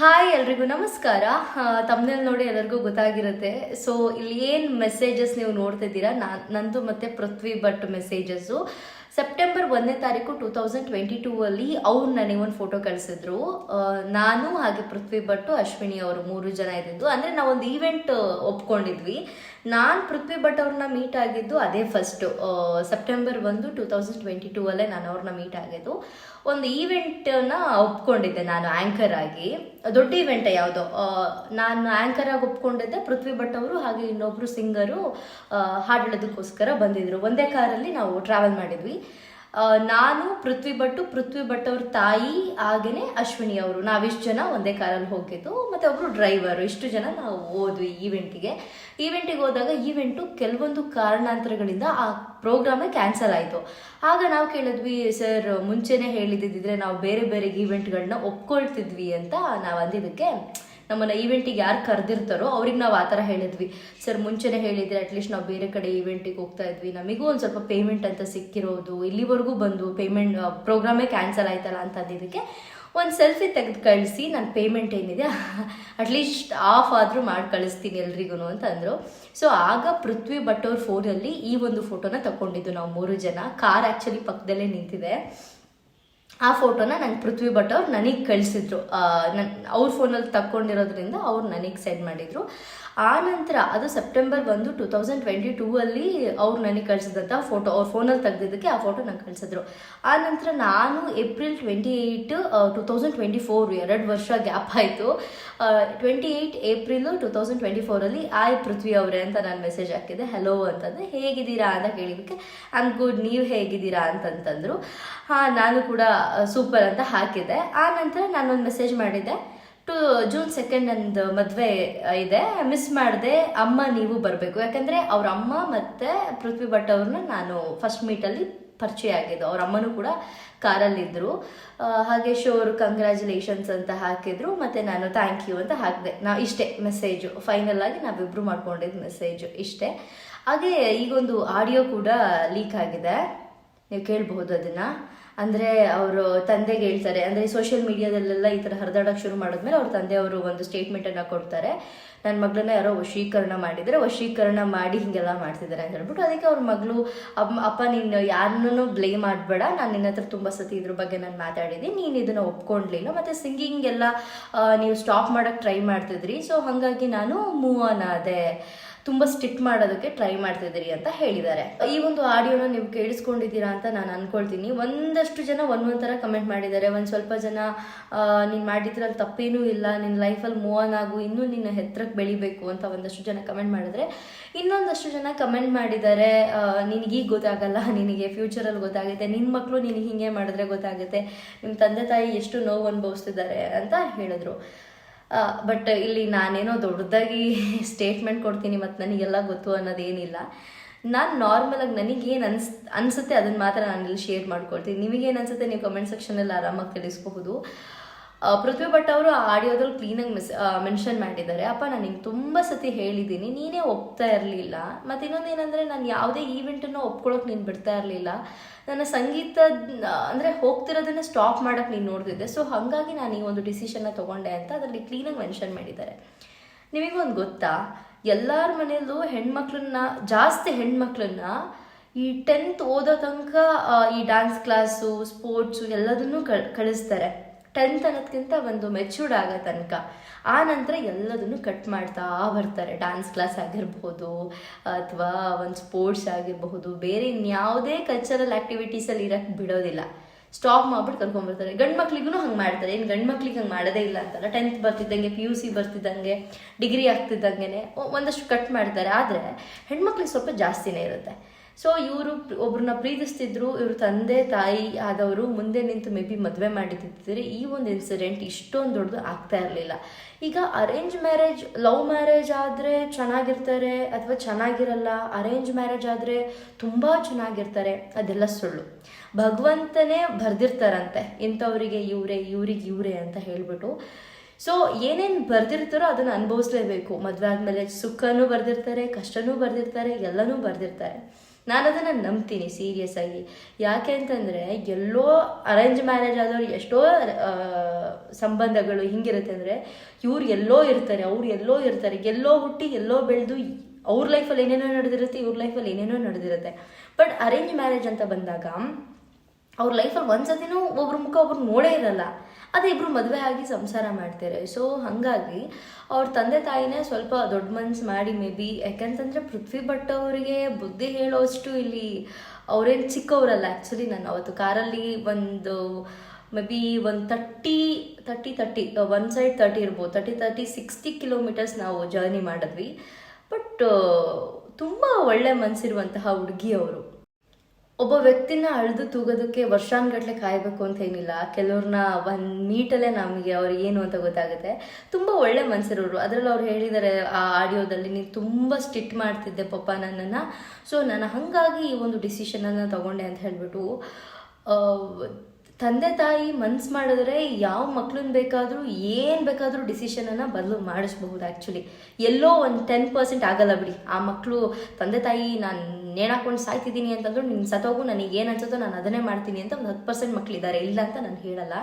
Hi ಎಲ್ರಿಗೂ ನಮಸ್ಕಾರ. ತಮ್ಮನೇಲಿ ನೋಡಿ ಎಲ್ಲರಿಗೂ ಗೊತ್ತಾಗಿರುತ್ತೆ. ಸೊ ಇಲ್ಲಿ ಏನು ಮೆಸೇಜಸ್ ನೀವು ನೋಡ್ತಿದ್ದೀರಾ ನಾನು ನಂದು ಮತ್ತೆ ಪೃಥ್ವಿ ಭಟ್ ಮೆಸೇಜಸ್ಸು ಸೆಪ್ಟೆಂಬರ್ ಒಂದನೇ ತಾರೀಕು ಟೂ ತೌಸಂಡ್ ಟ್ವೆಂಟಿ ಟೂ ಅಲ್ಲಿ ಅವ್ರು ನನಗೆ ಒಂದು ಫೋಟೋ ಕಳಿಸಿದ್ರು. ನಾನು ಹಾಗೆ ಪೃಥ್ವಿ ಭಟ್ಟು ಅಶ್ವಿನಿ ಅವರು ಮೂರು ಜನ ಇದ್ದಿದ್ದು. ಅಂದರೆ ನಾವೊಂದು ಈವೆಂಟ್ ಒಪ್ಕೊಂಡಿದ್ವಿ. ನಾನು ಪೃಥ್ವಿ ಭಟ್ ಅವ್ರನ್ನ ಮೀಟ್ ಆಗಿದ್ದು ಅದೇ ಫಸ್ಟು ಸೆಪ್ಟೆಂಬರ್ ಒಂದು ಟೂ ತೌಸಂಡ್ ಟ್ವೆಂಟಿ ಟೂ ಅಲ್ಲೇ ನಾನು ಅವ್ರನ್ನ ಮೀಟ್ ಆಗಿದ್ದು. ಒಂದು ಈವೆಂಟನ್ನ ಒಪ್ಕೊಂಡಿದ್ದೆ ನಾನು ಆ್ಯಂಕರ್ ಆಗಿ. ದೊಡ್ಡ ಈವೆಂಟ್ ಯಾವುದೋ ನಾನು ಆ್ಯಂಕರ್ ಆಗಿ ಒಪ್ಕೊಂಡಿದ್ದೆ ಪೃಥ್ವಿ ಭಟ್ ಅವರು ಹಾಗೆ ಇನ್ನೊಬ್ಬರು ಸಿಂಗರು ಹಾಡಿಡೋದಕ್ಕೋಸ್ಕರ ಬಂದಿದ್ದರು ಒಂದೇ ಕಾರಲ್ಲಿ ನಾವು ಟ್ರಾವೆಲ್ ಮಾಡಿದ್ವಿ. ನಾನು, ಪೃಥ್ವಿ ಭಟ್ಟು ಪೃಥ್ವಿ ಭಟ್ ಅವ್ರ ತಾಯಿ ಹಾಗೇನೆ ಅಶ್ವಿನಿ ಅವರು. ನಾವಿಷ್ಟು ಜನ ಒಂದೇ ಕಾರಲ್ಲಿ ಹೋಗಿದ್ದು, ಮತ್ತೆ ಒಬ್ರು ಡ್ರೈವರು ಇಷ್ಟು ಜನ ನಾವು ಹೋದ್ವಿ ಈವೆಂಟಿಗೆ ಈವೆಂಟಿಗೆ ಹೋದಾಗ ಈವೆಂಟು ಕೆಲವೊಂದು ಕಾರಣಾಂತರಗಳಿಂದ ಆ ಪ್ರೋಗ್ರಾಮೇ ಕ್ಯಾನ್ಸಲ್ ಆಯಿತು. ಆಗ ನಾವು ಕೇಳಿದ್ವಿ, ಸರ್, ಮುಂಚೆನೇ ಹೇಳಿದ್ದಿದ್ರೆ ನಾವು ಬೇರೆ ಬೇರೆ ಈವೆಂಟ್ಗಳನ್ನ ಒಪ್ಕೊಳ್ತಿದ್ವಿ ಅಂತ ನಾವು ಅಂದಿದ್ದಕ್ಕೆ ನಮ್ಮನ್ನ ಈವೆಂಟಿಗೆ ಯಾರು ಕರೆದಿರ್ತಾರೋ ಅವ್ರಿಗೆ ನಾವು ಆ ಥರ ಹೇಳಿದ್ವಿ. ಸರ್ ಮುಂಚೆನೇ ಹೇಳಿದ್ರೆ ಅಟ್ಲೀಸ್ಟ್ ನಾವು ಬೇರೆ ಕಡೆ ಈವೆಂಟಿಗೆ ಹೋಗ್ತಾ ಇದ್ವಿ. ನಮಗೂ ಒಂದು ಸ್ವಲ್ಪ ಪೇಮೆಂಟ್ ಅಂತ ಸಿಕ್ಕಿರೋದು. ಇಲ್ಲಿವರೆಗೂ ಬಂದು ಪೇಮೆಂಟ್ ಪ್ರೋಗ್ರಾಮೇ ಕ್ಯಾನ್ಸಲ್ ಆಯ್ತಲ್ಲ ಅಂತ ಅಂದಿದ್ದಕ್ಕೆ ಒಂದು ಸೆಲ್ಫಿ ತೆಗೆದು ಕಳಿಸಿ ನನ್ನ ಪೇಮೆಂಟ್ ಏನಿದೆ ಅಟ್ಲೀಸ್ಟ್ ಆಫ್ ಆದರೂ ಮಾಡಿ ಕಳಿಸ್ತೀನಿ ಎಲ್ರಿಗೂ ಅಂತ ಅಂದರು. ಸೊ ಆಗ ಪೃಥ್ವಿ ಭಟ್ ಅವ್ರ ಫೋನಲ್ಲಿ ಈ ಒಂದು ಫೋಟೋನ ತಗೊಂಡಿದ್ದು ನಾವು ಮೂರು ಜನ. ಕಾರ್ ಆ್ಯಕ್ಚುಲಿ ಪಕ್ಕದಲ್ಲೇ ನಿಂತಿದೆ. ಆ ಫೋಟೋನ ನಂಗೆ ಪೃಥ್ವಿ ಭಟ್ ಅವ್ರು ನನಗೆ ಕಳಿಸಿದ್ರು. ನನ್ನ ಅವ್ರ ಫೋನಲ್ಲಿ ತಕ್ಕೊಂಡಿರೋದ್ರಿಂದ ಅವ್ರು ನನಗೆ ಸೆಂಡ್ ಮಾಡಿದರು. ಆ ನಂತರ ಅದು ಸೆಪ್ಟೆಂಬರ್ ಒಂದು, ಟೂ ತೌಸಂಡ್ ಟ್ವೆಂಟಿ ಟೂ ಅಲ್ಲಿ ಅವ್ರು ನನಗೆ ಕಳಿಸಿದಂಥ ಫೋಟೋ, ಅವ್ರ ಫೋನಲ್ಲಿ ತೆಗ್ದಿದ್ದಕ್ಕೆ ಆ ಫೋಟೋ ನಂಗೆ ಕಳಿಸಿದ್ರು. ಆ ನಂತರ ನಾನು April twenty eight two thousand twenty four ಎರಡು ವರ್ಷ ಗ್ಯಾಪ್ ಆಯಿತು. Twenty eight April two thousand twenty ಫೋರಲ್ಲಿ ಆಯ್ ಪೃಥ್ವಿ ಅವರೇ ಅಂತ ನಾನು ಮೆಸೇಜ್ ಹಾಕಿದ್ದೆ ಹಲೋ ಅಂತಂದ್ರೆ ಹೇಗಿದ್ದೀರಾ? ಅಂತ ಕೇಳಿದ್ದಕ್ಕೆ ಐ ಆಮ್ ಗುಡ್ ನೀವು ಹೇಗಿದ್ದೀರಾ? ಅಂತಂತಂದರು. ಹಾಂ, ನಾನು ಕೂಡ ಸೂಪರ್ ಅಂತ ಹಾಕಿದೆ. ಆ ನಂತರ ನಾನೊಂದು ಮೆಸೇಜ್ ಮಾಡಿದ್ದೆ ಟು, ಜೂನ್ ಸೆಕೆಂಡ್ ನಂದು ಮದುವೆ ಇದೆ. ಮಿಸ್ ಮಾಡಿದೆ. ಅಮ್ಮ, ನೀವು ಬರಬೇಕು. ಯಾಕಂದರೆ ಅವ್ರ ಅಮ್ಮ ಮತ್ತು ಪೃಥ್ವಿ ಭಟ್ ಅವ್ರನ್ನ ನಾನು ಫಸ್ಟ್ ಮೀಟಲ್ಲಿ ಪರಿಚಯ ಆಗಿದ್ದು. ಅವ್ರ ಅಮ್ಮನೂ ಕೂಡ ಕಾರಲ್ಲಿದ್ದರು ಹಾಗೆ ಶೋರ್ ಕಂಗ್ರ್ಯಾಚುಲೇಷನ್ಸ್ ಅಂತ ಹಾಕಿದ್ರು. ಮತ್ತು ನಾನು ಥ್ಯಾಂಕ್ ಯು ಅಂತ ಹಾಕಿದೆ. ನಾ ಇಷ್ಟೇ ಮೆಸೇಜು ಫೈನಲ್ ಆಗಿ ನಾವಿಬ್ಬರು ಮಾಡ್ಕೊಂಡಿದ್ದು ಮೆಸೇಜು ಇಷ್ಟೇ. ಹಾಗೆ ಈಗೊಂದು ಆಡಿಯೋ ಕೂಡ ಲೀಕ್ ಆಗಿದೆ. ನೀವು ಕೇಳಬಹುದು ಅದನ್ನ. ಅಂದ್ರೆ ಅವರು ತಂದೆಗೆ ಹೇಳ್ತಾರೆ, ಅಂದ್ರೆ ಸೋಷಿಯಲ್ ಮೀಡಿಯಾದಲ್ಲೆಲ್ಲ ಈ ತರ ಹರಿದಾಡಕ್ಕೆ ಶುರು ಮಾಡಿದ್ಮೇಲೆ ಅವ್ರ ತಂದೆಯವರು ಒಂದು ಸ್ಟೇಟ್ಮೆಂಟ್ ಅನ್ನ ಕೊಡ್ತಾರೆ. ನನ್ನ ಮಗಳನ್ನ ಯಾರೋ ವಶೀಕರಣ ಮಾಡಿದರೆ ವಶೀಕರಣ ಮಾಡಿ ಹಿಂಗೆಲ್ಲ ಮಾಡ್ತಿದ್ದಾರೆ ಅಂತ ಹೇಳ್ಬಿಟ್ಟು ಅದಕ್ಕೆ ಅವ್ರ ಮಗಳು ಅಪ್ಪ ನೀನು ಯಾರನ್ನೂ ಬ್ಲೇಮ್ ಮಾಡಬೇಡ ನಾನು ನಿನ್ನ ಹತ್ರ ತುಂಬ ಸತಿ ಇದ್ರ ಬಗ್ಗೆ ನಾನು ಮಾತಾಡಿದ್ದೀನಿ ನೀನು ಇದನ್ನ ಒಪ್ಕೊಂಡ್ಲಿಲ್ಲ, ಮತ್ತೆ ಸಿಂಗಿಂಗ್ ಎಲ್ಲ ನೀವು ಸ್ಟಾಪ್ ಮಾಡೋಕ್ಕೆ ಟ್ರೈ ಮಾಡ್ತಿದ್ರಿ ಸೊ ಹಾಗಾಗಿ ನಾನು ಮೂವ್ ಆನ್ ಆದೆ. ತುಂಬ ಸ್ಟಿಕ್ ಮಾಡೋದಕ್ಕೆ ಟ್ರೈ ಮಾಡ್ತಿದ್ದೀರಿ ಅಂತ ಹೇಳಿದ್ದಾರೆ. ಈ ಒಂದು ಆಡಿಯೋನ ನೀವು ಕೇಳಿಸ್ಕೊಂಡಿದ್ದೀರಾ ಅಂತ ನಾನು ಅನ್ಕೊಳ್ತೀನಿ. ಒಂದಷ್ಟು ಜನ ಒಂದೊಂದು ಥರ ಕಮೆಂಟ್ ಮಾಡಿದ್ದಾರೆ. ಒಂದು ಸ್ವಲ್ಪ ಜನ ನೀನು ಮಾಡಿದ್ರಲ್ಲಿ ತಪ್ಪೇನೂ ಇಲ್ಲ. ನಿನ್ನ ಲೈಫಲ್ಲಿ ಮೂವ್ ಆನ್ ಆಗು. ಇನ್ನೂ ನಿನ್ನ ಹೆತ್ರಕ್ಕೆ ಬೆಳಿಬೇಕು ಅಂತ ಒಂದಷ್ಟು ಜನ ಕಮೆಂಟ್ ಮಾಡಿದ್ರೆ, ಇನ್ನೊಂದಷ್ಟು ಜನ ಕಮೆಂಟ್ ಮಾಡಿದ್ದಾರೆ ನಿನಗೀಗ ಗೊತ್ತಾಗಲ್ಲ. ನಿನಗೆ ಫ್ಯೂಚರಲ್ಲಿ ಗೊತ್ತಾಗುತ್ತೆ. ನಿನ್ನ ಮಕ್ಕಳು ನಿನಗೆ ಹಿಂಗೆ ಮಾಡಿದ್ರೆ ಗೊತ್ತಾಗುತ್ತೆ. ನಿಮ್ಮ ತಂದೆ ತಾಯಿ ಎಷ್ಟು ನೋವು ಅನುಭವಿಸ್ತಿದ್ದಾರೆ ಅಂತ ಹೇಳಿದ್ರು. ಬಟ್ ಇಲ್ಲಿ ನಾನೇನೋ ದೊಡ್ಡದಾಗಿ ಸ್ಟೇಟ್ಮೆಂಟ್ ಕೊಡ್ತೀನಿ ಮತ್ತು ನನಗೆಲ್ಲ ಗೊತ್ತು ಅನ್ನೋದೇನಿಲ್ಲ. ನಾನು ನಾರ್ಮಲಾಗಿ ನನಗೇನು ಅನ್ಸ್, ಅನಿಸುತ್ತೆ ಅದನ್ನು ಮಾತ್ರ ನಾನು ಇಲ್ಲಿ ಶೇರ್ ಮಾಡ್ಕೊಳ್ತೀನಿ. ನಿಮಗೇನು ಅನಿಸುತ್ತೆ ನೀವು ಕಮೆಂಟ್ ಸೆಕ್ಷನಲ್ಲಿ ಆರಾಮಾಗಿ ತಿಳಿಸ್ಬಹುದು. ಪೃಥ್ವಿ ಭಟ್ ಅವರು ಆ ಆಡಿಯೋದಲ್ಲಿ ಕ್ಲೀನಾಗಿ ಮಿಸ್ ಮೆನ್ಷನ್ ಮಾಡಿದ್ದಾರೆ. ಅಪ್ಪ, ನಾನು ನಿಂಗೆ ತುಂಬ ಸತಿ ಹೇಳಿದ್ದೀನಿ ನೀನೇ ಒಪ್ತಾ ಇರಲಿಲ್ಲ. ಮತ್ತು ಇನ್ನೊಂದು ಏನಂದರೆ, ನಾನು ಯಾವುದೇ ಈವೆಂಟನ್ನು ಒಪ್ಕೊಳ್ಳೋಕೆ ನೀನು ಬಿಡ್ತಾ ಇರಲಿಲ್ಲ. ನನ್ನ ಸಂಗೀತ ಅಂದರೆ ಹೋಗ್ತಿರೋದನ್ನ ಸ್ಟಾಪ್ ಮಾಡೋಕೆ ನೀನು ನೋಡ್ತಿದ್ದೆ. ಸೊ ಹಾಗಾಗಿ ನಾನು ಈ ಒಂದು ಡಿಸಿಷನ್ನ ತೊಗೊಂಡೆ ಅಂತ ಅದರಲ್ಲಿ ಕ್ಲೀನಾಗಿ ಮೆನ್ಷನ್ ಮಾಡಿದ್ದಾರೆ. ನಿಮಗೊಂದು ಗೊತ್ತಾ? ಎಲ್ಲರ ಮನೆಯಲ್ಲೂ ಹೆಣ್ಮಕ್ಳನ್ನ, ಜಾಸ್ತಿ ಹೆಣ್ಮಕ್ಳನ್ನ ಈ ಟೆಂತ್ ಓದೋ ತನಕ ಈ ಡ್ಯಾನ್ಸ್ ಕ್ಲಾಸು ಸ್ಪೋರ್ಟ್ಸು ಎಲ್ಲದನ್ನೂ ಕಳ್ ಕಳಿಸ್ತಾರೆ. ಟೆಂತ್ ಅನ್ನೋದ್ಕಿಂತ ಒಂದು ಮೆಚ್ಯೂರ್ಡ್ ಆಗೋ ತನಕ. ಆ ನಂತರ ಎಲ್ಲದನ್ನು ಕಟ್ ಮಾಡ್ತಾ ಬರ್ತಾರೆ. ಡ್ಯಾನ್ಸ್ ಕ್ಲಾಸ್ ಆಗಿರ್ಬೋದು, ಅಥವಾ ಒಂದು ಸ್ಪೋರ್ಟ್ಸ್ ಆಗಿರಬಹುದು, ಬೇರೆ ಇನ್ಯಾವುದೇ ಕಲ್ಚರಲ್ ಆ್ಯಕ್ಟಿವಿಟೀಸಲ್ಲಿ ಇರಕ್ಕೆ ಬಿಡೋದಿಲ್ಲ. ಸ್ಟಾಪ್ ಮಾಡ್ಬಿಟ್ಟು ಕರ್ಕೊಂಡ್ಬರ್ತಾರೆ ಗಂಡು ಮಕ್ಳಿಗೂ ಹಂಗೆ ಮಾಡ್ತಾರೆ. ಏನು ಗಂಡು ಮಕ್ಳಿಗೆ ಹಂಗೆ ಮಾಡೋದೇ ಇಲ್ಲ ಅಂತಲ್ಲ ಟೆಂತ್ ಬರ್ತಿದ್ದಂಗೆ ಪಿ ಯು ಸಿ ಬರ್ತಿದ್ದಂಗೆ ಡಿಗ್ರಿ ಆಗ್ತಿದ್ದಂಗೆ ಒಂದಷ್ಟು ಕಟ್ ಮಾಡ್ತಾರೆ. ಆದರೆ ಹೆಣ್ಮಕ್ಳಿಗೆ ಸ್ವಲ್ಪ ಜಾಸ್ತಿನೇ ಇರುತ್ತೆ. ಸೊ ಇವರು ಒಬ್ರನ್ನ ಪ್ರೀತಿಸ್ತಿದ್ರು, ಇವರು ತಂದೆ, ತಾಯಿ ಆದವರು ಮುಂದೆ ನಿಂತು ಮೇ ಬಿ ಮದುವೆ ಮಾಡಿದ್ದಿದ್ರೆ ಈ ಒಂದು ಇನ್ಸಿಡೆಂಟ್ ಇಷ್ಟೊಂದು ದೊಡ್ಡದು ಆಗ್ತಾ ಇರಲಿಲ್ಲ. ಈಗ ಅರೇಂಜ್ ಮ್ಯಾರೇಜ್ ಲವ್ ಮ್ಯಾರೇಜ್ ಆದರೆ ಚೆನ್ನಾಗಿರ್ತಾರೆ ಅಥವಾ ಚೆನ್ನಾಗಿರಲ್ಲ ಅರೇಂಜ್ ಮ್ಯಾರೇಜ್ ಆದರೆ ತುಂಬ ಚೆನ್ನಾಗಿರ್ತಾರೆ, ಅದೆಲ್ಲ ಸುಳ್ಳು. ಭಗವಂತನೇ ಬರ್ದಿರ್ತಾರಂತೆ. ಇಂಥವರಿಗೆ ಇವರೇ, ಇವ್ರಿಗೆ ಇವರೇ ಅಂತ ಹೇಳಿಬಿಟ್ಟು. ಸೊ ಏನೇನು ಬರ್ದಿರ್ತಾರೋ ಅದನ್ನು ಅನುಭವಿಸ್ಲೇಬೇಕು. ಮದುವೆ ಆದಮೇಲೆ ಸುಖನೂ ಬರ್ದಿರ್ತಾರೆ, ಕಷ್ಟನೂ ಬರ್ದಿರ್ತಾರೆ, ಎಲ್ಲನೂ ಬರ್ದಿರ್ತಾರೆ. ನಾನು ಅದನ್ನು ನಂಬ್ತೀನಿ ಸೀರಿಯಸ್ ಆಗಿ. ಯಾಕೆ ಅಂತಂದರೆ ಎಲ್ಲೋ ಅರೇಂಜ್ ಮ್ಯಾರೇಜ್ ಆದವ್ರು ಎಷ್ಟೋ ಸಂಬಂಧಗಳು ಹಿಂಗಿರುತ್ತೆ ಅಂದರೆ ಇವ್ರು ಎಲ್ಲೋ ಇರ್ತಾರೆ, ಅವ್ರು ಎಲ್ಲೋ ಇರ್ತಾರೆ, ಎಲ್ಲೋ ಹುಟ್ಟಿ ಎಲ್ಲೋ ಬೆಳೆದು ಅವ್ರ ಲೈಫಲ್ಲಿ ಏನೇನೋ ನಡೆದಿರುತ್ತೆ, ಇವ್ರ ಲೈಫಲ್ಲಿ ಏನೇನೋ ನಡೆದಿರುತ್ತೆ. ಬಟ್ ಅರೇಂಜ್ ಮ್ಯಾರೇಜ್ ಅಂತ ಬಂದಾಗ ಅವ್ರ ಲೈಫಲ್ಲಿ ಒಂದ್ಸತಿನೂ ಒಬ್ರ ಮುಖ ಒಬ್ರು ನೋಡೇ ಇರಲ್ಲ. ಅದೇ ಇಬ್ರು ಮದುವೆ ಆಗಿ ಸಂಸಾರ ಮಾಡ್ತಾರೆ ಸೊ ಹಾಗಾಗಿ ಅವ್ರ ತಂದೆ ತಾಯಿನೇ ಸ್ವಲ್ಪ ದೊಡ್ಡ ಮನ್ಸು ಮಾಡಿ ಮೇ ಬಿ, ಯಾಕೆಂತಂದರೆ ಪೃಥ್ವಿ ಭಟ್ ಅವರಿಗೆ ಬುದ್ಧಿ ಹೇಳೋಷ್ಟು ಇಲ್ಲಿ ಅವ್ರೇನು ಚಿಕ್ಕವರಲ್ಲ. ಆ್ಯಕ್ಚುಲಿ ನಾನು ಅವತ್ತು ಕಾರಲ್ಲಿ ಒಂದು, ಮೇ ಬಿ ಒಂದು thirty thirty thirty one side thirty ಇರ್ಬೋದು. ತರ್ಟಿ ತರ್ಟಿ ಸಿಕ್ಸ್ಟಿ ಕಿಲೋಮೀಟರ್ಸ್ ನಾವು ಜರ್ನಿ ಮಾಡಿದ್ವಿ. ಬಟ್ ತುಂಬ ಒಳ್ಳೆ ಮನಸ್ಸಿರುವಂತಹ ಹುಡುಗಿ ಅವರು. ಒಬ್ಬ ವ್ಯಕ್ತಿನ ಅಳೆದು ತೂಗೋದಕ್ಕೆ ವರ್ಷಾನ್ಗಟ್ಲೆ ಕಾಯಬೇಕು ಅಂತ ಏನಿಲ್ಲ. ಕೆಲವ್ರನ್ನ ಒಂದ್ ಮೀಟಲ್ಲೇ ನಮಗೆ ಅವ್ರು ಏನು ಅಂತ ಗೊತ್ತಾಗುತ್ತೆ. ತುಂಬ ಒಳ್ಳೆ ಮನ್ಸಿರೋರು ಅದರಲ್ಲಿ ಅವ್ರು ಹೇಳಿದ್ದಾರೆ ಆ ಆಡಿಯೋದಲ್ಲಿ, ನೀನು ತುಂಬ ಸ್ಟಿಟ್ ಮಾಡ್ತಿದ್ದೆ ಪಪ್ಪ ನನ್ನನ್ನು. ಸೊ, ನಾನು ಹಾಗಾಗಿ ಈ ಒಂದು ಡಿಸಿಷನನ್ನು ತಗೊಂಡೆ ಅಂತ ಹೇಳಿಬಿಟ್ಟು ತಂದೆ ತಾಯಿ ಮನ್ಸು ಮಾಡಿದ್ರೆ ಯಾವ ಮಕ್ಳನ್ನ ಬೇಕಾದರೂ, ಏನು ಬೇಕಾದರೂ ಡಿಸಿಷನನ್ನು ಬದಲು ಮಾಡಿಸ್ಬಹುದು ಆ್ಯಕ್ಚುಲಿ ಎಲ್ಲೋ ಒಂದು ಟೆನ್ ಪರ್ಸೆಂಟ್ ಆಗಲ್ಲ ಬಿಡಿ. ಆ ಮಕ್ಕಳು ತಂದೆ ತಾಯಿ, ನಾನು ನೇಣಾಕೊಂಡು ಸಾಯ್ತಿದ್ದೀನಿ ಅಂತಂದ್ರು ನಿನ್ನ ಸತೋಗು ನನಗೆ ಏನು ಅನ್ಸುತ್ತೋ ನಾನು ಅದನ್ನೇ ಮಾಡ್ತೀನಿ ಅಂತ ಒಂದು ಹತ್ತು ಪರ್ಸೆಂಟ್ ಮಕ್ಕಳಿದ್ದಾರೆ ಇಲ್ಲ ಅಂತ ನಾನು ಹೇಳಲ್ಲ.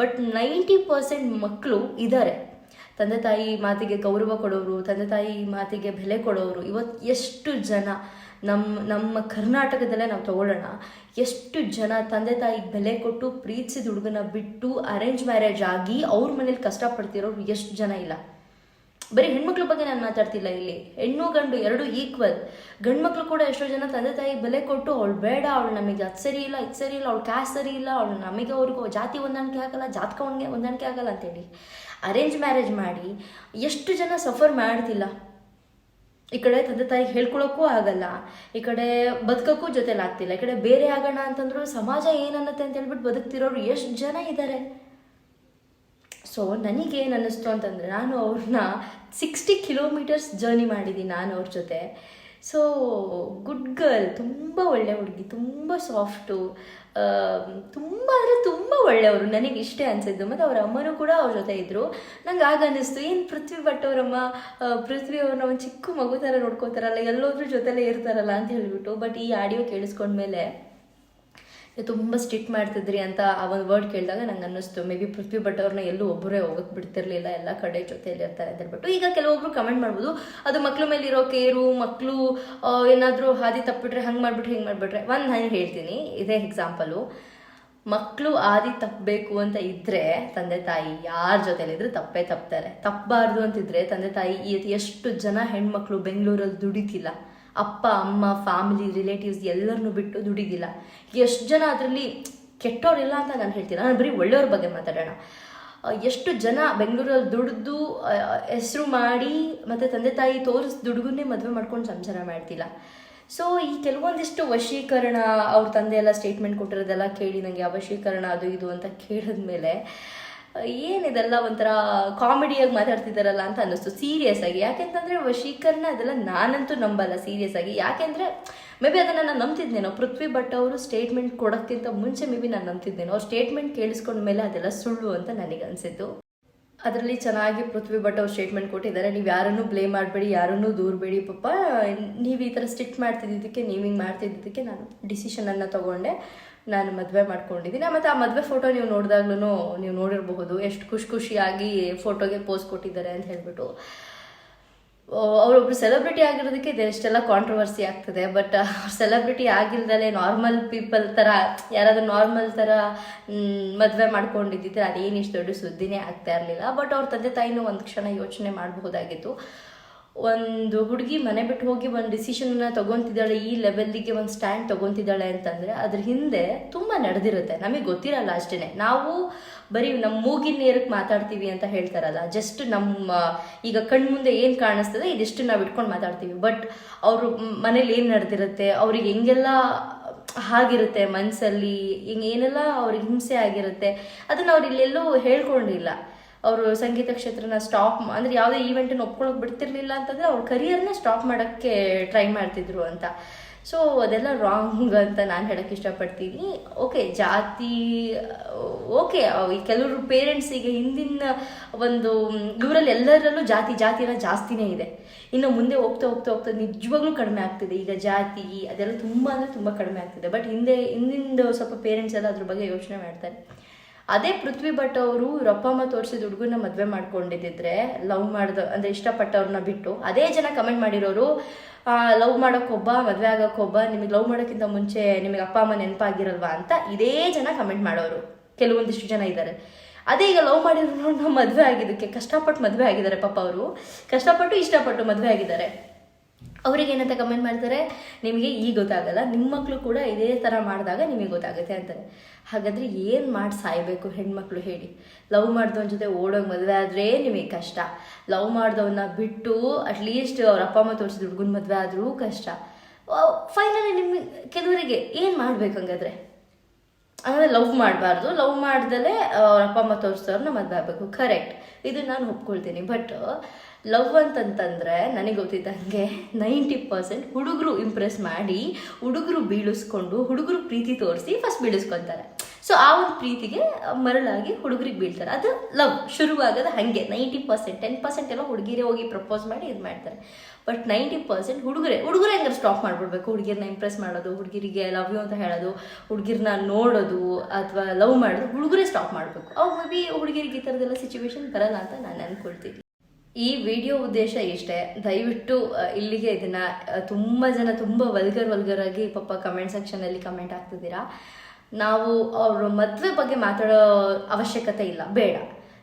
ಬಟ್ ನೈಂಟಿ ಪರ್ಸೆಂಟ್ ಮಕ್ಕಳು ಇದ್ದಾರೆ ತಂದೆ ತಾಯಿ ಮಾತಿಗೆ ಗೌರವ ಕೊಡೋರು, ತಂದೆ ತಾಯಿ ಮಾತಿಗೆ ಬೆಲೆ ಕೊಡೋರು ಇವತ್ತು ಎಷ್ಟು ಜನ ನಮ್ಮ ನಮ್ಮ ಕರ್ನಾಟಕದಲ್ಲೇ ನಾವು ತಗೊಳ್ಳೋಣ, ಎಷ್ಟು ಜನ ತಂದೆ ತಾಯಿಗೆ ಬೆಲೆ ಕೊಟ್ಟು ಪ್ರೀತಿಸಿದ ಹುಡುಗನ ಬಿಟ್ಟು ಅರೇಂಜ್ ಮ್ಯಾರೇಜ್ ಆಗಿ ಅವ್ರ ಮನೇಲಿ ಕಷ್ಟಪಡ್ತಿರೋರು ಎಷ್ಟು ಜನ ಇಲ್ಲ. ಬರೀ ಹೆಣ್ಮಕ್ಳ ಬಗ್ಗೆ ನಾನು ಮಾತಾಡ್ತಿಲ್ಲ ಇಲ್ಲಿ. ಹೆಣ್ಣು ಗಂಡು ಎರಡು ಈಕ್ವಲ್ ಗಂಡು ಮಕ್ಳು ಕೂಡ ಎಷ್ಟೋ ಜನ ತಂದೆ ತಾಯಿ ಬೆಲೆ ಕೊಟ್ಟು ಅವಳು ಬೇಡ, ಅವಳು ನಮಗೆ ಅದು ಸರಿ ಇಲ್ಲ, ಇದು ಸರಿ ಇಲ್ಲ, ಅವಳು ಕ್ಯಾಸ್ಟ್ ಸರಿ ಇಲ್ಲ, ಅವಳು ನಮಗೆ ಅವ್ರಿಗೂ ಜಾತಿ ಹೊಂದಾಣಿಕೆ ಆಗಲ್ಲ, ಜಾತಕ ಹೊಂದಾಣಿಕೆ ಹೊಂದಾಣಿಕೆ ಆಗಲ್ಲ ಅಂತೇಳಿ ಅರೇಂಜ್ ಮ್ಯಾರೇಜ್ ಮಾಡಿ ಎಷ್ಟು ಜನ ಸಫರ್ ಮಾಡ್ತಿಲ್ಲ. ಈ ಕಡೆ ತಂದೆ ತಾಯಿಗೆ ಹೇಳ್ಕೊಳಕ್ಕೂ ಆಗಲ್ಲ, ಈ ಕಡೆ ಬದುಕಕ್ಕೂ ಜೊತೆಲಿ ಆಗ್ತಿಲ್ಲ, ಈ ಕಡೆ ಬೇರೆ ಆಗೋಣ ಅಂತಂದ್ರು ಸಮಾಜ ಏನನ್ನತ್ತೆ ಅಂತ ಹೇಳ್ಬಿಟ್ಟು ಬದುಕ್ತಿರೋರು ಎಷ್ಟು ಜನ ಇದ್ದಾರೆ ಸೊ ನನಗೇನು ಅನ್ನಿಸ್ತು ಅಂತಂದರೆ ನಾನು ಅವ್ರನ್ನ ಸಿಕ್ಸ್ಟಿ ಕಿಲೋಮೀಟರ್ಸ್ ಜರ್ನಿ ಮಾಡಿದ್ದೀನಿ ನಾನು ಅವ್ರ ಜೊತೆ. ಸೊ ಗುಡ್ ಗರ್ಲ್ ತುಂಬ ಒಳ್ಳೆ ಹುಡುಗಿ, ತುಂಬ ಸಾಫ್ಟು ತುಂಬ ಅಂದರೆ ತುಂಬ ಒಳ್ಳೆಯವರು. ನನಗೆ ಇಷ್ಟೇ ಅನಿಸಿದ್ದು. ಮತ್ತು ಅವ್ರ ಅಮ್ಮನೂ ಕೂಡ ಅವ್ರ ಜೊತೆ ಇದ್ದರು ನಂಗೆ ಆಗ ಅನ್ನಿಸ್ತು ಏನು ಪೃಥ್ವಿ ಭಟ್ ಅವರಮ್ಮ ಪೃಥ್ವಿ ಅವ್ರನ್ನ ಒಂದು ಚಿಕ್ಕ ಮಗು ಥರ ನೋಡ್ಕೋತಾರಲ್ಲ, ಎಲ್ಲೋದ್ರ ಜೊತೆಲೇ ಇರ್ತಾರಲ್ಲ ಅಂತ ಹೇಳಿಬಿಟ್ಟು. ಬಟ್ ಈ ಆಡಿಯೋ ಕೇಳಿಸ್ಕೊಂಡ್ಮೇಲೆ ತುಂಬ ಸ್ಟ್ರಿಕ್ಟ್ ಮಾಡ್ತಿದ್ರಿ ಅಂತ ಆ ಒಂದು ವರ್ಡ್ ಕೇಳಿದಾಗ ನಂಗೆ ಅನ್ನಿಸ್ತು. ಮೇ ಬಿ ಪೃಥ್ವಿ ಭಟ್ ಅವ್ರನ್ನ ಎಲ್ಲೂ ಒಬ್ಬರೇ ಹೋಗಕ್ಕೆ ಬಿಡ್ತಿರ್ಲಿಲ್ಲ, ಎಲ್ಲ ಕಡೆ ಜೊತೆಯಲ್ಲಿ ಇರ್ತಾರೆ ಅಂತ ಹೇಳ್ಬಿಟ್ಟು. ಈಗ ಕೆಲವೊಬ್ರು ಕಮೆಂಟ್ ಮಾಡ್ಬೋದು, ಅದು ಮಕ್ಳ ಮೇಲೆ ಇರೋ ಕೇರು ಮಕ್ಕಳು ಏನಾದರೂ ಹಾದಿ ತಪ್ಪಿಟ್ರೆ ಹಂಗೆ ಮಾಡಿಬಿಟ್ರೆ ಹಿಂಗೆ ಮಾಡಿಬಿಟ್ರೆ. ಒಂದು ನಾನು ಹೇಳ್ತೀನಿ, ಇದೇ ಎಕ್ಸಾಂಪಲು ಮಕ್ಕಳು ಆದಿ ತಪ್ಪಬೇಕು ಅಂತ ಇದ್ರೆ ತಂದೆ ತಾಯಿ ಯಾರ ಜೊತೆಲಿದ್ರು ತಪ್ಪೇ ತಪ್ತಾರೆ. ತಪ್ಪಬಾರ್ದು ಅಂತಿದ್ರೆ ತಂದೆ ತಾಯಿ ಎಷ್ಟು ಜನ ಹೆಣ್ಮಕ್ಳು ಬೆಂಗಳೂರಲ್ಲಿ ದುಡಿತಿಲ್ಲ. ಅಪ್ಪ, ಅಮ್ಮ ಫ್ಯಾಮಿಲಿ ರಿಲೇಟಿವ್ಸ್ ಎಲ್ಲರನ್ನೂ ಬಿಟ್ಟು ದುಡಿದಿಲ್ಲ ಎಷ್ಟು ಜನ ಅದರಲ್ಲಿ ಕೆಟ್ಟವರಿಲ್ಲ ಅಂತ ನಾನು ಹೇಳ್ತೀನಿ. ನಾನು ಬರೀ ಒಳ್ಳೆಯವ್ರ ಬಗ್ಗೆ ಮಾತಾಡೋಣ. ಎಷ್ಟು ಜನ ಬೆಂಗಳೂರಲ್ಲಿ ದುಡಿದು ಹೆಸರು ಮಾಡಿ, ಮತ್ತು ತಂದೆ ತಾಯಿ ತೋರಿಸ್ ದುಡುಗನ್ನೇ ಮದುವೆ ಮಾಡ್ಕೊಂಡು ಸಂಸಾರ ಮಾಡ್ತಿಲ್ಲ. ಸೊ ಈ ಕೆಲವೊಂದಿಷ್ಟು ವಶೀಕರಣ ಅವ್ರ ತಂದೆ ಎಲ್ಲ ಸ್ಟೇಟ್ಮೆಂಟ್ ಕೊಟ್ಟಿರೋದೆಲ್ಲ ಕೇಳಿ ನನಗೆ ಆ ವಶೀಕರಣ ಅದು ಇದು ಅಂತ ಕೇಳಿದ್ಮೇಲೆ ಏನಿದೆಲ್ಲ ಒಂಥರ ಕಾಮಿಡಿಯಾಗಿ ಮಾತಾಡ್ತಿದ್ದಾರಲ್ಲ ಅಂತ ಅನ್ನಿಸ್ತು ಸೀರಿಯಸ್ ಆಗಿ. ಯಾಕೆಂತಂದರೆ ವಶೀಕರಣ ಅದೆಲ್ಲ ನಾನಂತೂ ನಂಬಲ್ಲ ಸೀರಿಯಸ್ ಆಗಿ. ಯಾಕೆಂದರೆ ಮೇ ಬಿ ಅದನ್ನು ನಾನು ನಂಬ್ತಿದ್ದೇನೋ ಪೃಥ್ವಿ ಭಟ್ ಅವರು ಸ್ಟೇಟ್ಮೆಂಟ್ ಕೊಡೋಕ್ಕಿಂತ ಮುಂಚೆ ಮೇ ಬಿ ನಾನು ನಂಬ್ತಿದ್ದೇನೋ ಅವ್ರು ಸ್ಟೇಟ್ಮೆಂಟ್ ಕೇಳಿಸ್ಕೊಂಡ ಮೇಲೆ ಅದೆಲ್ಲ ಸುಳ್ಳು ಅಂತ ನನಗೆ ಅನಿಸಿದ್ದು. ಅದರಲ್ಲಿ ಚೆನ್ನಾಗಿ ಪೃಥ್ವಿ ಭಟ್ ಅವ್ರು ಸ್ಟೇಟ್ಮೆಂಟ್ ಕೊಟ್ಟಿದ್ದಾರೆ, ನೀವು ಯಾರನ್ನೂ ಬ್ಲೇಮ್ ಮಾಡಬೇಡಿ, ಯಾರನ್ನೂ ದೂರಬೇಡಿ ಪಾಪ, ನೀವು ಈ ಥರ ಸ್ಟಿಕ್ ಮಾಡ್ತಿದ್ದಿದ್ದಕ್ಕೆ, ನೀವು ಹಿಂಗೆ ಮಾಡ್ತಿದ್ದಕ್ಕೆ ನಾನು ಡಿಸಿಷನನ್ನು ತೊಗೊಂಡೆ. ನಾನು ಮದುವೆ ಮಾಡ್ಕೊಂಡಿದ್ದೀನಿ. ಮತ್ತು ಆ ಮದುವೆ ಫೋಟೋ ನೀವು ನೋಡಿದಾಗ್ಲೂ ನೀವು ನೋಡಿರಬಹುದು. ಎಷ್ಟು ಖುಷಿ ಖುಷಿಯಾಗಿ ಫೋಟೋಗೆ ಪೋಸ್ ಕೊಟ್ಟಿದ್ದಾರೆ ಅಂತ ಹೇಳ್ಬಿಟ್ಟು. ಅವರೊಬ್ರು ಸೆಲೆಬ್ರಿಟಿ ಆಗಿರೋದಕ್ಕೆ ಇದೆಷ್ಟೆಲ್ಲ ಕಾಂಟ್ರವರ್ಸಿ ಆಗ್ತದೆ. ಬಟ್ ಸೆಲೆಬ್ರಿಟಿ ಆಗಿಲ್ದಲೆ ನಾರ್ಮಲ್ ಪೀಪಲ್ ಥರ ಯಾರಾದ್ರೂ ನಾರ್ಮಲ್ ಥರ ಮದುವೆ ಮಾಡ್ಕೊಂಡಿದ್ದಿದ್ರೆ ಅದೇನು ಇಷ್ಟು ದೊಡ್ಡ ಸುದ್ದಿನೇ ಆಗ್ತಾ ಇರಲಿಲ್ಲ. ಬಟ್ ಅವ್ರ ತಂದೆ ತಾಯಿನೂ ಒಂದು ಕ್ಷಣ ಯೋಚನೆ ಮಾಡಬಹುದಾಗಿತ್ತು. ಒಂದು ಹುಡುಗಿ ಮನೆ ಬಿಟ್ಟು ಹೋಗಿ ಒಂದು ಡಿಸಿಷನ್ನ ತಗೊಂತಿದ್ದಾಳೆ, ಈ ಲೆವೆಲ್ಲಿಗೆ ಒಂದು ಸ್ಟ್ಯಾಂಡ್ ತಗೊತಿದ್ದಾಳೆ ಅಂತಂದರೆ ಅದ್ರ ಹಿಂದೆ ತುಂಬ ನಡೆದಿರುತ್ತೆ. ನಮಗೆ ಗೊತ್ತಿರಲ್ಲ ಅಷ್ಟೇ ನಾವು ಬರೀ ನಮ್ಮ ಮೂಗಿನ ನೇರಕ್ಕೆ ಮಾತಾಡ್ತೀವಿ ಅಂತ ಹೇಳ್ತಾರಲ್ಲ ಜಸ್ಟ್ ನಮ್ಮ ಈಗ ಕಣ್ಮುಂದೆ ಏನು ಕಾಣಿಸ್ತದೆ ಇದಿಷ್ಟು ನಾವು ಇಟ್ಕೊಂಡು ಮಾತಾಡ್ತೀವಿ. ಬಟ್ ಅವರು ಮನೇಲಿ ಏನು ನಡೆದಿರುತ್ತೆ, ಅವ್ರಿಗೆ ಹೆಂಗೆಲ್ಲ ಆಗಿರುತ್ತೆ ಮನಸ್ಸಲ್ಲಿ ಹಿಂಗೆ ಏನೆಲ್ಲ ಅವ್ರಿಗೆ ಹಿಂಸೆ ಆಗಿರುತ್ತೆ, ಅದನ್ನು ಅವ್ರು ಇಲ್ಲೆಲ್ಲೂ ಹೇಳ್ಕೊಂಡಿಲ್ಲ. ಅವರು ಸಂಗೀತ ಕ್ಷೇತ್ರನ ಸ್ಟಾಪ್ ಅಂದರೆ ಯಾವುದೇ ಈವೆಂಟನ್ನು ಒಪ್ಕೊಳ್ಳೋಕೆ ಬಿಡ್ತಿರ್ಲಿಲ್ಲ ಅಂತಂದರೆ ಅವ್ರ ಕರಿಯರ್ನ ಸ್ಟಾಪ್ ಮಾಡೋಕ್ಕೆ ಟ್ರೈ ಮಾಡ್ತಿದ್ರು ಅಂತ. ಸೊ ಅದೆಲ್ಲ ರಾಂಗ್ ಅಂತ ನಾನು ಹೇಳಕ್ಕೆ ಇಷ್ಟಪಡ್ತೀನಿ. ಓಕೆ ಜಾತಿ ಓಕೆ ಕೆಲವರು ಪೇರೆಂಟ್ಸಿಗೆ ಹಿಂದಿನ ಒಂದು ಇವರಲ್ಲಿ ಎಲ್ಲರಲ್ಲೂ ಜಾತಿ ಜಾತಿ ಎಲ್ಲ ಜಾಸ್ತಿನೇ ಇದೆ. ಇನ್ನು ಮುಂದೆ ಹೋಗ್ತಾ ಹೋಗ್ತಾ ಹೋಗ್ತಾ ನಿಜವಾಗ್ಲೂ ಕಡಿಮೆ ಆಗ್ತಿದೆ. ಈಗ ಜಾತಿ, ಅದೆಲ್ಲ ತುಂಬ ಅಂದರೆ ತುಂಬ ಕಡಿಮೆ ಆಗ್ತಿದೆ. ಬಟ್ ಹಿಂದೆ, ಹಿಂದಿಂದ ಸ್ವಲ್ಪ ಪೇರೆಂಟ್ಸ್ ಎಲ್ಲ ಅದ್ರ ಬಗ್ಗೆ ಯೋಚನೆ ಮಾಡ್ತಾರೆ. ಅದೇ ಪೃಥ್ವಿ ಭಟ್ ಅವರು ಅಪ್ಪ ಅಮ್ಮ ತೋರಿಸಿದ ಹುಡುಗನ ಮದುವೆ ಮಾಡ್ಕೊಂಡಿದ್ದಿದ್ರೆ ಲವ್ ಮಾಡ್ದ, ಅಂದರೆ ಇಷ್ಟಪಟ್ಟವ್ರನ್ನ ಬಿಟ್ಟು, ಅದೇ ಜನ ಕಮೆಂಟ್ ಮಾಡಿರೋರು ಲವ್ ಮಾಡೋಕ್ಕೊಬ್ಬ ಮದುವೆ ಆಗೋಕ್ಕೊಬ್ಬ ನಿಮಗೆ ಲವ್ ಮಾಡೋಕ್ಕಿಂತ ಮುಂಚೆ ನಿಮಗೆ ಅಪ್ಪ ಅಮ್ಮ ನೆನಪಾಗಿರಲ್ವಾ? ಅಂತ ಇದೇ ಜನ ಕಮೆಂಟ್ ಮಾಡೋರು, ಕೆಲವೊಂದಿಷ್ಟು ಜನ ಇದ್ದಾರೆ ಅದೇ ಈಗ ಲವ್ ಮಾಡಿರೋ ಮದುವೆ ಆಗಿದ್ದಕ್ಕೆ ಕಷ್ಟಪಟ್ಟು ಮದುವೆ ಆಗಿದ್ದಾರೆ ಪಾಪ ಅವರು. ಕಷ್ಟಪಟ್ಟು ಇಷ್ಟಪಟ್ಟು ಮದುವೆ ಆಗಿದ್ದಾರೆ. ಅವ್ರಿಗೆ ಏನಂತ ಕಮೆಂಟ್ ಮಾಡ್ತಾರೆ, ನಿಮಗೆ ಈಗ ಗೊತ್ತಾಗಲ್ಲ ನಿಮ್ಮ ಮಕ್ಕಳು ಕೂಡ ಇದೇ ಥರ ಮಾಡಿದಾಗ ನಿಮಗೆ ಗೊತ್ತಾಗುತ್ತೆ ಅಂತಾರೆ. ಹಾಗಾದರೆ ಏನು ಮಾಡಿ ಸಾಯಬೇಕು ಹೆಣ್ಮಕ್ಳು ಹೇಳಿ? ಲವ್ ಮಾಡಿದವನ ಜೊತೆ ಓಡೋಗಿ ಮದುವೆ ಆದರೆ ನಿಮಗೆ ಕಷ್ಟ. ಲವ್ ಮಾಡಿದವನ್ನ ಬಿಟ್ಟು ಅಟ್ಲೀಸ್ಟ್ ಅವ್ರ ಅಪ್ಪ ಅಮ್ಮ ತೋರಿಸಿದ ಹುಡುಗನ ಮದುವೆ ಆದರೂ ಕಷ್ಟ. ಫೈನಲಿ ನಿಮಗೆ ಕೆಲವರಿಗೆ ಏನು ಮಾಡಬೇಕು ಹಂಗಾದ್ರೆ? ಅಂದರೆ ಲವ್ ಮಾಡಬಾರ್ದು, ಲವ್ ಮಾಡ್ದಲೇ ಅವ್ರ ಅಪ್ಪ ಅಮ್ಮ ತೋರಿಸ್ತವ್ರನ್ನ ಮದುವೆ ಆಗಬೇಕು ಕರೆಕ್ಟ್ ಇದು ನಾನು ಒಪ್ಕೊಳ್ತೀನಿ. ಬಟ್ ಲವ್ ಅಂತಂತಂದರೆ ನನಗೆ ಗೊತ್ತಿದ್ದಂಗೆ ನೈಂಟಿ ಪರ್ಸೆಂಟ್ ಹುಡುಗರು ಇಂಪ್ರೆಸ್ ಮಾಡಿ, ಹುಡುಗರು ಬೀಳಿಸ್ಕೊಂಡು, ಹುಡುಗರು ಪ್ರೀತಿ ತೋರಿಸಿ ಫಸ್ಟ್ ಬೀಳಿಸ್ಕೊತಾರೆ ಸೊ ಆ ಒಂದು ಪ್ರೀತಿಗೆ ಮರಳಾಗಿ ಹುಡುಗರಿಗೆ ಬೀಳ್ತಾರೆ. ಅದು ಲವ್ ಶುರುವಾಗೋದು ಹಾಗೆ. ನೈಂಟಿ ಪರ್ಸೆಂಟ್ ಟೆನ್ ಪರ್ಸೆಂಟ್ ಎಲ್ಲ ಹುಡುಗಿರೇ ಹೋಗಿ ಪ್ರಪೋಸ್ ಮಾಡಿ ಇದು ಮಾಡ್ತಾರೆ. ಬಟ್ ನೈಂಟಿ ಪರ್ಸೆಂಟ್ ಹುಡುಗರೇ ಹುಡುಗರೇ ಹೆಂಗಾರೆ ಸ್ಟಾಪ್ ಮಾಡ್ಬಿಡ್ಬೇಕು. ಹುಡುಗಿರನ್ನ ಇಂಪ್ರೆಸ್ ಮಾಡೋದು, ಹುಡುಗಿರಿಗೆ ಲವ್ ಯು ಅಂತ ಹೇಳೋದು ಹುಡುಗಿರನ್ನ ನೋಡೋದು ಅಥವಾ ಲವ್ ಮಾಡೋದು, ಹುಡುಗರೇ ಸ್ಟಾಪ್ ಮಾಡಬೇಕು. ಅವಾಗ ಮೇ ಬಿ ಹುಡುಗಿರಿಗೆ ಈ ಥರದೆಲ್ಲ ಸಿಚುವೇಶನ್ ಬರಲ್ಲ ಅಂತ ನಾನು ಅನ್ಕೊಳ್ತೀನಿ. ಈ ವಿಡಿಯೋ ಉದ್ದೇಶ ಇಷ್ಟೇ. ದಯವಿಟ್ಟು ಇಲ್ಲಿಗೆ ಇದನ್ನ ತುಂಬ ಜನ ತುಂಬ ವಲ್ಗರ್ ವಲ್ಗರ್ ಆಗಿ ಪಾಪ ಕಮೆಂಟ್ ಸೆಕ್ಷನಲ್ಲಿ ಕಮೆಂಟ್ ಹಾಕ್ತಿದ್ದೀರಾ. ನಾವು ಅವ್ರ ಮದುವೆ ಬಗ್ಗೆ ಮಾತಾಡೋ ಅವಶ್ಯಕತೆ ಇಲ್ಲ. ಬೇಡ.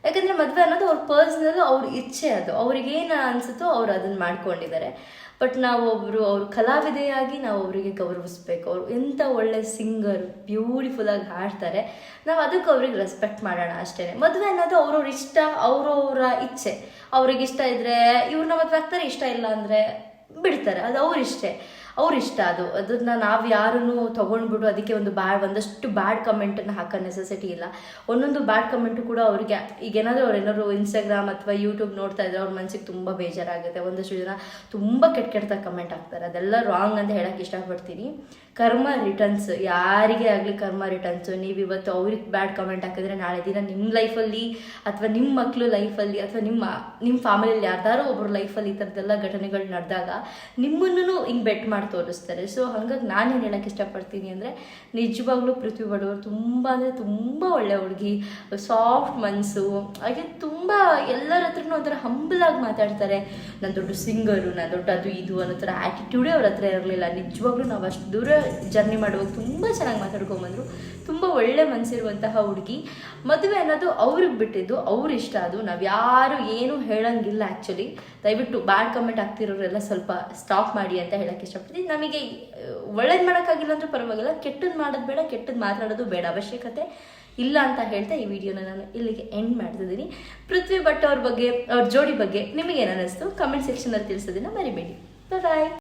ಯಾಕಂದ್ರೆ ಮದುವೆ ಅನ್ನೋದು ಅವ್ರ ಪರ್ಸ್ನಲ್ ಅವ್ರ ಇಚ್ಛೆ ಅದು. ಅವ್ರಿಗೆ ಏನು ಅನ್ಸುತ್ತೋ ಅವ್ರು ಅದನ್ನ ಮಾಡ್ಕೊಂಡಿದ್ದಾರೆ ಬಟ್ ನಾವು ಒಬ್ರು ಅವ್ರ ಕಲಾವಿದೆಯಾಗಿ ನಾವು ಅವರಿಗೆ ಗೌರವಿಸ್ಬೇಕು. ಅವ್ರು ಎಂಥ ಒಳ್ಳೆ ಸಿಂಗರ್ ಬ್ಯೂಟಿಫುಲ್ ಆಗಿ ಹಾಡ್ತಾರೆ. ನಾವು ಅದಕ್ಕೆ ಅವ್ರಿಗೆ ರೆಸ್ಪೆಕ್ಟ್ ಮಾಡೋಣ ಅಷ್ಟೇ ಮದುವೆ ಅನ್ನೋದು ಅವ್ರವ್ರ ಇಷ್ಟ, ಅವ್ರವ್ರ ಇಚ್ಛೆ. ಅವ್ರಿಗೆ ಇಷ್ಟ ಇದ್ರೆ ಇವ್ರನ್ನ ಮದುವೆ ಆಗ್ತಾರೆ, ಇಷ್ಟ ಇಲ್ಲ ಅಂದರೆ ಬಿಡ್ತಾರೆ. ಅದು ಅವ್ರ ಇಷ್ಟೇ. ಅವ್ರ ಇಷ್ಟ ಅದು. ಅದನ್ನ ನಾವು ಯಾರನ್ನು ತೊಗೊಂಡ್ಬಿಟ್ಟು ಅದಕ್ಕೆ ಒಂದು ಬ್ಯಾಡ್ ಒಂದಷ್ಟು ಬ್ಯಾಡ್ ಕಮೆಂಟನ್ನು ಹಾಕೋ ನೆಸೆಸಿಟಿ ಇಲ್ಲ. ಒಂದೊಂದು ಬ್ಯಾಡ್ ಕಮೆಂಟು ಕೂಡ ಅವ್ರಿಗೆ ಈಗ ಏನಾದರೂ ಅವ್ರು ಏನಾದ್ರು ಇನ್ಸ್ಟಾಗ್ರಾಮ್ ಅಥವಾ ಯೂಟ್ಯೂಬ್ ನೋಡ್ತಾ ಇದ್ರೆ ಅವ್ರ ಮನಸ್ಸಿಗೆ ತುಂಬ ಬೇಜಾರಾಗುತ್ತೆ. ಒಂದಷ್ಟು ಜನ ತುಂಬ ಕೆಟ್ಟ ಕೆಟ್ಟದಾಗ ಕಮೆಂಟ್ ಹಾಕ್ತಾರೆ. ಅದೆಲ್ಲ ರಾಂಗ್ ಅಂತ ಹೇಳಕ್ಕೆ ಇಷ್ಟಪಡ್ತೀನಿ. ಕರ್ಮ ರಿಟರ್ನ್ಸ್ ಯಾರಿಗೆ ಆಗಲಿ ಕರ್ಮ ರಿಟರ್ನ್ಸ್ ನೀವು ಇವತ್ತು ಅವ್ರಿಗೆ ಬ್ಯಾಡ್ ಕಮೆಂಟ್ ಹಾಕಿದ್ರೆ ನಾಳೆ ದಿನ ನಿಮ್ಮ ಲೈಫಲ್ಲಿ ಅಥವಾ ನಿಮ್ಮ ಮಕ್ಕಳು ಲೈಫಲ್ಲಿ ಅಥವಾ ನಿಮ್ಮ ನಿಮ್ಮ ಫ್ಯಾಮಿಲಿಯಲ್ಲಿ ಯಾರ್ದಾರೋ ಒಬ್ಬರು ಲೈಫಲ್ಲಿ ಈ ಥರದ್ದೆಲ್ಲ ಘಟನೆಗಳು ನಡೆದಾಗ ನಿಮ್ಮನ್ನು ಹಿಂಗೆ ಬೆಟ್ ಮಾಡಿ ತೋರಿಸ್ತಾರೆ. ಸೊ ಹಾಗಾಗಿ ನಾನೇನು ಹೇಳಕ್ಕೆ ಇಷ್ಟಪಡ್ತೀನಿ ಅಂದರೆ, ನಿಜವಾಗ್ಲೂ ಪೃಥ್ವಿ ಬಡವರು ತುಂಬ ಅಂದರೆ ತುಂಬ ಒಳ್ಳೆ ಹುಡುಗಿ ಸಾಫ್ಟ್ ಮನಸ್ಸು ಹಾಗೆ ತುಂಬ ಎಲ್ಲರ ಹತ್ರನೂ ಒಂಥರ ಹಂಬಲಾಗಿ ಮಾತಾಡ್ತಾರೆ. ನಾನು ದೊಡ್ಡ ಸಿಂಗರು ನಾನು ದೊಡ್ಡ ಅದು ಇದು ಅನ್ನೋ ಥರ ಆ್ಯಟಿಟ್ಯೂಡೇ ಅವ್ರ ಹತ್ರ ಇರಲಿಲ್ಲ. ನಿಜವಾಗ್ಲೂ ನಾವು ಅಷ್ಟು ದೂರ ಜರ್ನಿ ಮಾಡುವಾಗ ತುಂಬ ಚೆನ್ನಾಗಿ ಮಾತಾಡ್ಕೊಂಬಂದರು ತುಂಬ ಒಳ್ಳೆ ಮನಸ್ಸಿರುವಂತಹ ಹುಡುಗಿ. ಮದುವೆ ಅನ್ನೋದು ಅವ್ರಿಗೆ ಬಿಟ್ಟಿದ್ದು, ಅವ್ರ ಇಷ್ಟ ಅದು. ನಾವು ಯಾರು ಏನು ಹೇಳಂಗಿಲ್ಲ ಆ್ಯಕ್ಚುಲಿ ದಯವಿಟ್ಟು ಬ್ಯಾಡ್ ಕಮೆಂಟ್ ಆಗ್ತಿರೋರೆಲ್ಲ ಸ್ವಲ್ಪ ಸ್ಟಾಪ್ ಮಾಡಿ ಅಂತ ಹೇಳೋಕ್ಕೆ ಇಷ್ಟಪಡ್ತೀನಿ. ನಮಗೆ ಒಳ್ಳೇದು ಮಾಡೋಕ್ಕಾಗಿಲ್ಲ ಅಂದ್ರೆ ಪರವಾಗಿಲ್ಲ ಕೆಟ್ಟದ್ದು ಮಾಡೋದು ಬೇಡ ಕೆಟ್ಟದ್ದು ಮಾತಾಡೋದು ಬೇಡ ಅವಶ್ಯಕತೆ ಇಲ್ಲ ಅಂತ ಹೇಳ್ತಾ ಈ ವಿಡಿಯೋನ ನಾನು ಇಲ್ಲಿಗೆ ಎಂಡ್ ಮಾಡ್ತಿದ್ದೀನಿ. ಪೃಥ್ವಿ ಭಟ್ ಅವ್ರ ಬಗ್ಗೆ, ಅವ್ರ ಜೋಡಿ ಬಗ್ಗೆ ನಿಮಗೇನು ಅನ್ನಿಸ್ತು ಕಮೆಂಟ್ ಸೆಕ್ಷನಲ್ಲಿ ತಿಳಿಸೋದನ್ನ ಮರಿಬೇಡಿ. ಬಾಯ್